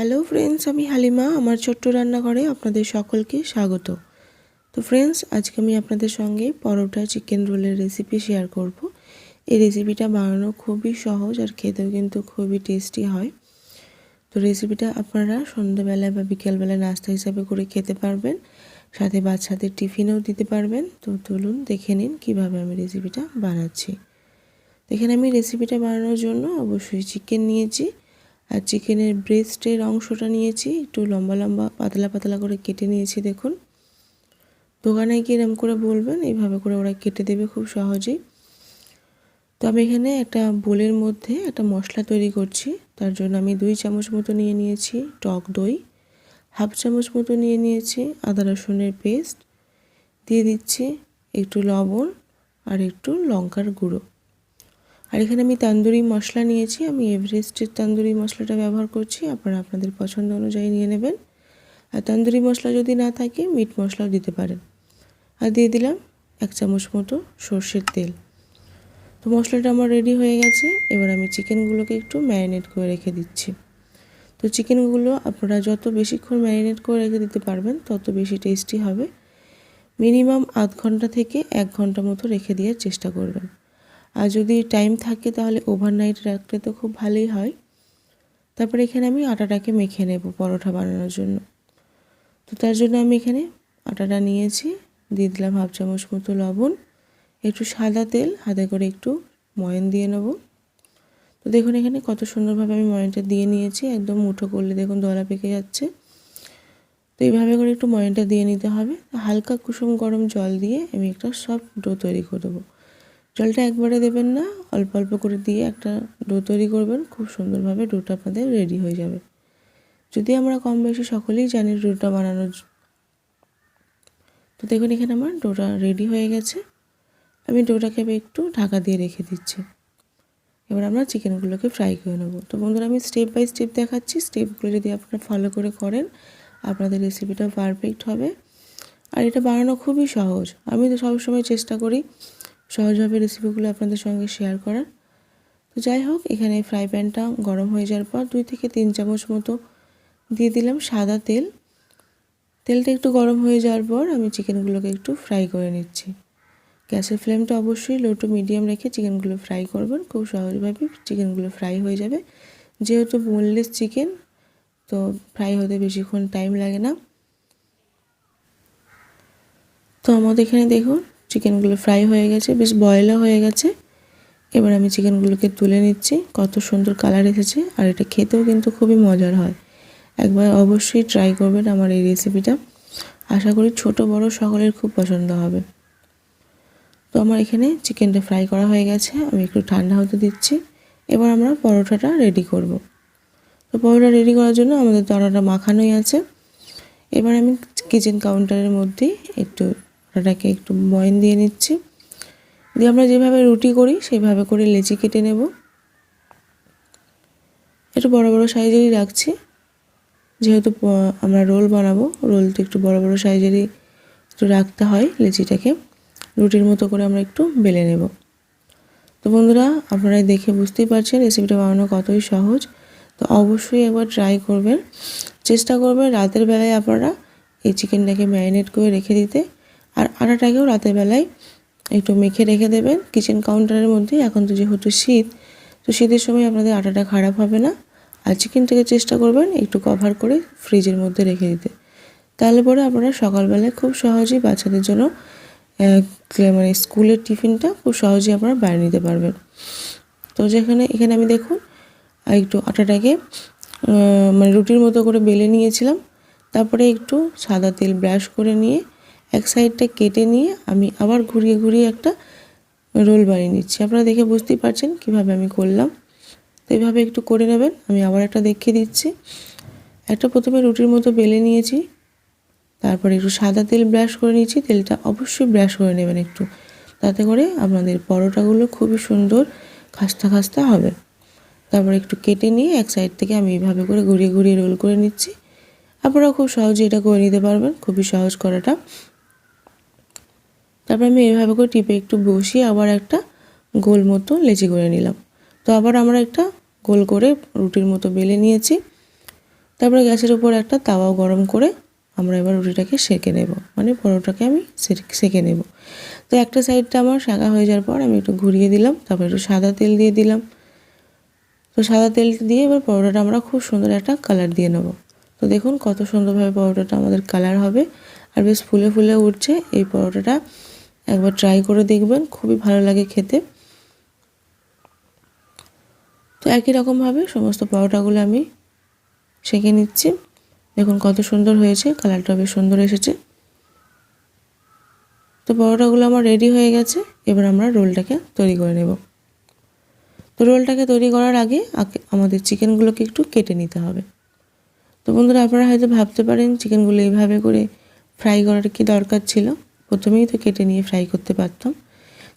Hello friends আমি হালিমা, আমার ছোট্ট রান্নাঘরে আপনাদের সকলকে স্বাগত। তো ফ্রেন্ডস আজকে আমি আপনাদের সঙ্গে পরোটা চিকেন রোলের রেসিপি শেয়ার করব। এই রেসিপিটা বানানো খুবই সহজ আর খেতেও কিন্তু খুবই টেস্টি হয়। তো রেসিপিটা আপনারা সন্ধ্যাবেলায় বা বিকেলবেলায় নাস্তা হিসাবে করে খেতে পারবেন, সাথে বাচ্চাদের টিফিনেও দিতে পারবেন। তো চলুন দেখে নিন কীভাবে আমি রেসিপিটা বানাচ্ছি। এখানে আমি রেসিপিটা বানানোর জন্য অবশ্যই চিকেন নিয়েছি। আর চিকেনের ব্রেস্টের অংশটা নিয়েছি, একটু লম্বা লম্বা, পাতলা পাতলা করে কেটে নিয়েছি, দেখুন। দোকানে গিয়ে এরম করে বলবেন? এইভাবে করে ওরা কেটে দেবে খুব সহজেই। তো আমি এখানে একটা বোলের মধ্যে একটা মশলা তৈরি করছি। তার জন্য আমি দুই চামচ মতো নিয়ে নিয়েছি টক দই, হাফ চামচ মতো নিয়ে নিয়েছি আদা রসুনের পেস্ট, দিয়ে দিচ্ছি একটু লবণ আর একটু লঙ্কার গুঁড়ো। আর এখানে আমি তান্দুরি মশলা নিয়েছি, আমি এভারেস্টের তান্দুরি মশলাটা ব্যবহার করছি, আপনারা আপনাদের পছন্দ অনুযায়ী নিয়ে নেবেন। আর তান্দুরি মশলা যদি না থাকে, মিট মশলাও দিতে পারেন। আর দিয়ে দিলাম এক চামচ মতো সর্ষের তেল। তো মশলাটা আমার রেডি হয়ে গেছে, এবার আমি চিকেনগুলোকে একটু ম্যারিনেট করে রেখে দিচ্ছি। তো চিকেনগুলো আপনারা যত বেশিক্ষণ ম্যারিনেট করে রেখে দিতে পারবেন, তত বেশি টেস্টি হবে। মিনিমাম আধ ঘণ্টা থেকে এক ঘণ্টা মতো রেখে দেওয়ার চেষ্টা করবেন। আর যদি টাইম থাকে তাহলে ওভারনাইট রাখলে তো খুব ভালোই হয়। তারপরে এখানে আমি আটাটাকে মেখে নেব পরোটা বানানোর জন্য। তো তার জন্য আমি এখানে আটাটা নিয়েছি, দিয়ে দিলাম হাফ চামচ মতো লবণ, একটু সাদা তেল, হাতে করে একটু ময়ন দিয়ে নেব। তো দেখুন এখানে কত সুন্দরভাবে আমি ময়নটা দিয়ে নিয়েছি, একদম মুঠো করলে দেখুন দলা পেকে যাচ্ছে। তো এইভাবে করে একটু ময়নটা দিয়ে নিতে হবে। হালকা কুসুম গরম জল দিয়ে আমি একটা সফট ডো তৈরি করে দেবো। জলটা একবারে দেবেন না, অল্প অল্প করে দিয়ে একটা ডো তৈরি করবেন, খুব সুন্দরভাবে ডোটা আপনাদের রেডি হয়ে যাবে। যদি আমরা কম বেশি সকলেই জানি ডোটা বানানোর তো দেখুন এখানে আমার ডোটা রেডি হয়ে গেছে। আমি ডোটাকে একটু ঢাকা দিয়ে রেখে দিচ্ছি। এবার আমরা চিকেনগুলোকে ফ্রাই করে নেব। তো বন্ধুরা, আমি স্টেপ বাই স্টেপ দেখাচ্ছি। স্টেপগুলো যদি আপনারা ফলো করে করেন, আপনাদের রেসিপিটা পারফেক্ট হবে। আর এটা বানানো খুবই সহজ। আমি তো সবসময় চেষ্টা করি সহজভাবে রেসিপিগুলো আপনাদের সঙ্গে শেয়ার করার। তো যাই হোক, এখানে ফ্রাই প্যানটা গরম হয়ে যাওয়ার পর দুই থেকে তিন চামচ মতো দিয়ে দিলাম সাদা তেল। তেলটা একটু গরম হয়ে যাওয়ার পর আমি চিকেনগুলোকে একটু ফ্রাই করে নিচ্ছি। গ্যাসের ফ্লেমটা অবশ্যই লো টু মিডিয়াম রেখে চিকেনগুলো ফ্রাই করবেন। খুব সহজভাবে চিকেনগুলো ফ্রাই হয়ে যাবে। যেহেতু বোনলেস চিকেন তো ফ্রাই হতে বেশিক্ষণ টাইম লাগে না। তো আমাদের এখানে দেখুন চিকেনগুলো ফ্রাই হয়ে গেছে, বেশ বয়লা হয়ে গেছে। এবার আমি চিকেনগুলোকে তুলে নিচ্ছি। কত সুন্দর কালার এসেছে আর এটা খেতেও কিন্তু খুবই মজার হয়। একবার অবশ্যই ট্রাই করবেন আমার এই রেসিপিটা আশা করি ছোট, বড় সকলের খুব পছন্দ হবে। তো আমার এখানে চিকেনটা ফ্রাই করা হয়ে গেছে, আমি একটু ঠান্ডা হতে দিচ্ছি। এবার আমরা পরোটাটা রেডি করব। তো পরোটা রেডি করার জন্য আমাদের তরাটা মাখানোই আছে। এবার আমি কিচেন কাউন্টারের মধ্যে একটু আটাটাকে একটু ময়ন দিয়ে নিচ্ছি। দিয়ে আমরা যেভাবে রুটি করি সেইভাবে করে লেচি কেটে নেব। একটু বড় বড় সাইজেরই রাখছি। যেহেতু আমরা রোল বানাবো রোলটা একটু বড় বড় সাইজেরই একটু রাখতে হয় লেচিটাকে। রুটির মতো করে আমরা একটু বেলে নেব। তো বন্ধুরা আপনারা দেখে বুঝতেই পারছেন রেসিপিটা বানানো কতই সহজ। তো অবশ্যই একবার ট্রাই করবেন। চেষ্টা করবেন রাতের বেলায় আপনারা এই চিকেনটাকে ম্যারিনেট করে রেখে দিতে। আর আটাটাকেও রাতের বেলায় একটু মেখে রেখে দেবেন। কিচেন কাউন্টারের মধ্যে এখন তো যেহেতু শীত, তো শীতের সময় আপনাদের আটাটা খারাপ হবে না। আর চিকেনটাকে চেষ্টা করবেন একটু কভার করে ফ্রিজের মধ্যে রেখে দিতে। তাহলে পরে আপনারা সকালবেলায় খুব সহজেই বাচ্চাদের জন্য মানে স্কুলের টিফিনটা খুব সহজেই আপনারা বানিয়ে নিতে পারবেন। তো যেখানে, এখানে আমি দেখুন, একটু আটাটাকে মানে রুটির মতো করে বেলে নিয়েছিলাম। তারপরে একটু সাদা তেল ব্রাশ করে নিয়ে এক সাইডটা কেটে নিয়ে আমি আবার ঘুরিয়ে ঘুরিয়ে একটা রোল বানিয়ে নিচ্ছি। আপনারা দেখে বুঝতেই পারছেন কীভাবে আমি করলাম। তো এইভাবে একটু করে নেবেন, আমি আবার একটা দেখিয়ে দিচ্ছি। একটা প্রথমে রুটির মতো বেলে নিয়েছি, তারপরে একটু সাদা তেল ব্রাশ করে নিয়েছি, তেলটা অবশ্যই ব্রাশ করে নেবেন একটু। তাতে করে আপনাদের পরোটাগুলো খুবই সুন্দর খাস্তা খাস্তা হবে। তারপরে একটু কেটে নিয়ে এক সাইড থেকে আমি এইভাবে করে ঘুরিয়ে ঘুরিয়ে রোল করে নিচ্ছি। আপনারা খুব সহজে এটা করে নিতে পারবেন, খুবই সহজ করাটা। তারপর আমি এইভাবে করে টিপে একটু বসিয়ে আবার একটা গোল মতো লেচি করে নিলাম। তো আবার আমরা একটা গোল করে রুটির মতো বেলে নিয়েছি। তারপরে গ্যাসের উপর একটা তাওয়াও গরম করে আমরা এবার রুটিটাকে সেঁকে নেব। মানে পরোটাকে আমি সেঁকে নেব। তো একটা সাইডটা আমার শাঁকা হয়ে যাওয়ার পর আমি একটু ঘুরিয়ে দিলাম, তারপর একটু সাদা তেল দিয়ে দিলাম। তো সাদা তেল দিয়ে এবার পরোটাটা আমরা খুব সুন্দর একটা কালার দিয়ে নেব। তো দেখুন কত সুন্দরভাবে পরোটাটা আমাদের কালার হবে। আর বেশ ফুলে ফুলে উঠছে এই পরোটাটা। একবার ট্রাই করে দেখবেন, খুবই ভালো লাগে খেতে। তো একই রকমভাবে সমস্ত পরোটাগুলো আমি সেঁকে নিচ্ছি। দেখুন কত সুন্দর হয়েছে কালারটা বেশ সুন্দর এসেছে। তো পরোটাগুলো আমার রেডি হয়ে গেছে, এবার আমরা রোলটাকে তৈরি করে নেব। তো রোলটাকে তৈরি করার আগে আমাদের চিকেনগুলোকে একটু কেটে নিতে হবে। তো বন্ধুরা, আপনারা হয়তো ভাবতে পারেন, চিকেনগুলো এইভাবে করে ফ্রাই করার কি দরকার ছিল? প্রথমেই তো কেটে নিয়ে ফ্রাই করতে পারতাম।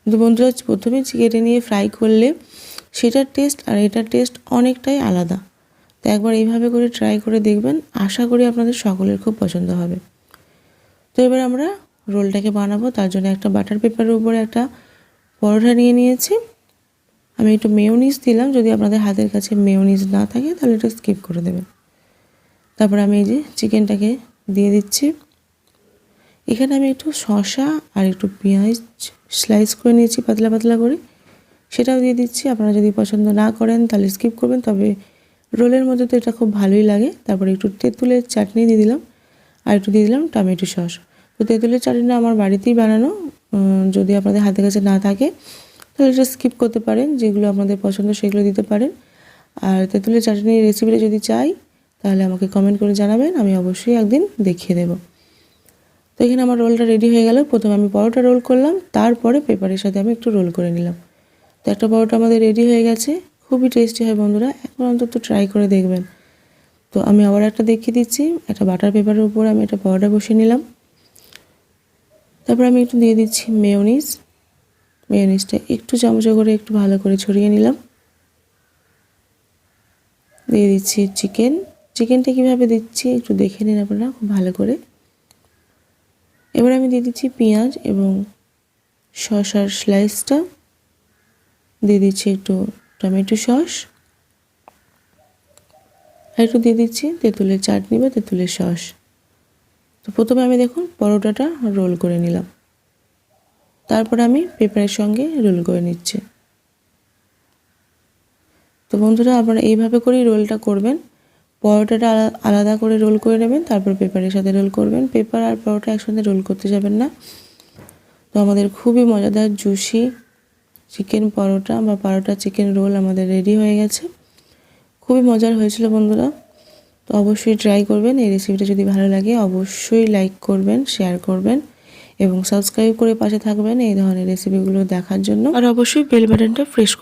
কিন্তু বন্ধুরা প্রথমেই কেটে নিয়ে ফ্রাই করলে সেটার টেস্ট আর এটার টেস্ট অনেকটাই আলাদা। তো একবার এইভাবে করে ট্রাই করে দেখবেন, আশা করি আপনাদের সকলের খুব পছন্দ হবে। তো এবার আমরা রোলটাকে বানাবো। তার জন্য একটা বাটার পেপারের উপরে একটা পরোটা নিয়ে নিয়েছি। আমি একটু মেয়োনিজ দিলাম। যদি আপনাদের হাতের কাছে মেয়োনিজ না থাকে, তাহলে একটু স্কিপ করে দেবেন। তারপর আমি এই যে চিকেনটাকে দিয়ে দিচ্ছি। এখানে আমি একটু শসা আর একটু পেঁয়াজ স্লাইস করে নিয়েছি পাতলা পাতলা করে। সেটাও দিয়ে দিচ্ছি। আপনারা যদি পছন্দ না করেন তাহলে স্কিপ করবেন। তবে রোলের মধ্যে তো এটা খুব ভালোই লাগে। তারপরে একটু তেঁতুলের চাটনি দিয়ে দিলাম। আর একটু দিয়ে দিলাম টমেটো সস। তো তেঁতুলের চাটনিটা আমার বাড়িতেই বানানো। যদি আপনাদের হাতের কাছে না থাকে, তাহলে এটা স্কিপ করতে পারেন। যেগুলো আপনাদের পছন্দ সেগুলো দিতে পারেন। আর তেঁতুলের চাটনির রেসিপিটা যদি চাই, তাহলে আমাকে কমেন্ট করে জানাবেন। আমি অবশ্যই একদিন দেখিয়ে দেবো। তো এখানে আমার রোলটা রেডি হয়ে গেল। প্রথমে আমি পরোটা রোল করলাম, তারপরে পেপারের সাথে আমি একটু রোল করে নিলাম। তো একটা পরোটা আমাদের রেডি হয়ে গেছে, খুবই টেস্টি হয় বন্ধুরা, এখন অন্তত ট্রাই করে দেখবেন। তো আমি আবার একটা দেখিয়ে দিচ্ছি, একটা বাটার পেপারের উপর আমি একটা পরোটা বসিয়ে নিলাম। তারপর আমি একটু দিয়ে দিচ্ছি মেয়োনিজ মেয়োনিজটা একটু চামচে করে একটু ভালো করে ছড়িয়ে নিলাম। দিয়ে দিচ্ছি চিকেন চিকেনটা কীভাবে দিচ্ছি একটু দেখে নিন আপনারা, খুব ভালো করে। এবার আমি দিয়ে দিচ্ছি পেঁয়াজ এবং শসার স্লাইসটা দিয়ে দিচ্ছি একটু টমেটো সস। আর একটু দিয়ে দিচ্ছি তেঁতুলের চাটনি বা তেঁতুলের সস। তো প্রথমে আমি দেখুন পরোটাটা রোল করে নিলাম। তারপর আমি পেপারের সঙ্গে রোল করে নিচ্ছি। তো বন্ধুরা, আপনারা এইভাবে করেই রোলটা করবেন। পরোটাটা আলা- আলাদা করে রোল করে নেবেন, তারপর পেপারের সাথে রোল করবেন। পেপার আর পরোটা একসাথে রোল করতে যাবেন না। তো আমাদের খুবই মজাদার, জুসি চিকেন পরোটা বা পরোটা চিকেন রোল আমাদের রেডি হয়ে গেছে। খুবই মজার হয়েছিল বন্ধুরা। তো অবশ্যই ট্রাই করবেন, এই রেসিপিটা যদি ভালো লাগে অবশ্যই লাইক করবেন, শেয়ার করবেন এবং সাবস্ক্রাইব করে পাশে থাকবেন এই ধরনের রেসিপিগুলো দেখার জন্য। আর অবশ্যই বেল বাটনটা প্রেস